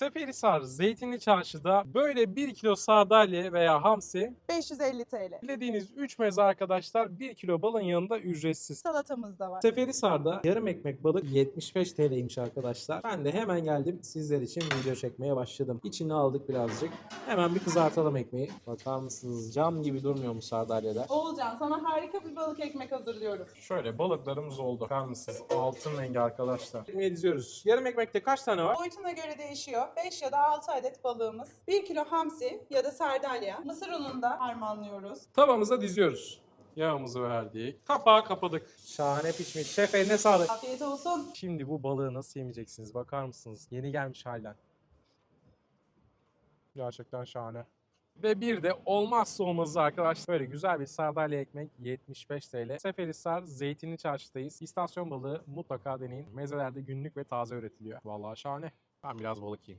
Seferihisar Zeytinli Çarşı'da böyle 1 kilo sardalya veya hamsi 550 TL. dilediğiniz 3 meze arkadaşlar 1 kilo balın yanında ücretsiz. Salatamız da var. Seferihisar'da yarım ekmek balık 75 TL'ymiş arkadaşlar. Ben de hemen geldim sizler için video çekmeye başladım. İçini aldık birazcık. Hemen bir kızartalım ekmeği. Bakar mısınız cam gibi durmuyor mu sardalyalar? Oğulcan sana harika bir balık ekmek hazırlıyorum. Şöyle balıklarımız oldu. Bakar mısınız? Altın rengi arkadaşlar. Ekmeği diziyoruz. Yarım ekmekte kaç tane var? Boyutuna göre değişiyor. 5 ya da 6 adet balığımız. 1 kilo hamsi ya da sardalya. Mısır ununda harmanlıyoruz. Tavamıza diziyoruz. Yağımızı verdik. Kapağı kapadık. Şahane pişmiş. Şef eline sağlık. Afiyet olsun. Şimdi bu balığı nasıl yemeyeceksiniz bakar mısınız? Yeni gelmiş halden. Gerçekten şahane. Ve bir de olmazsa olmazı arkadaşlar böyle güzel bir sardalya ekmek 75 TL. Seferihisar Zeytinli Çarşı'dayız. İstasyon balığı mutlaka deneyin. Mezelerde günlük ve taze üretiliyor. Vallahi şahane. Ben biraz balık yiyeyim.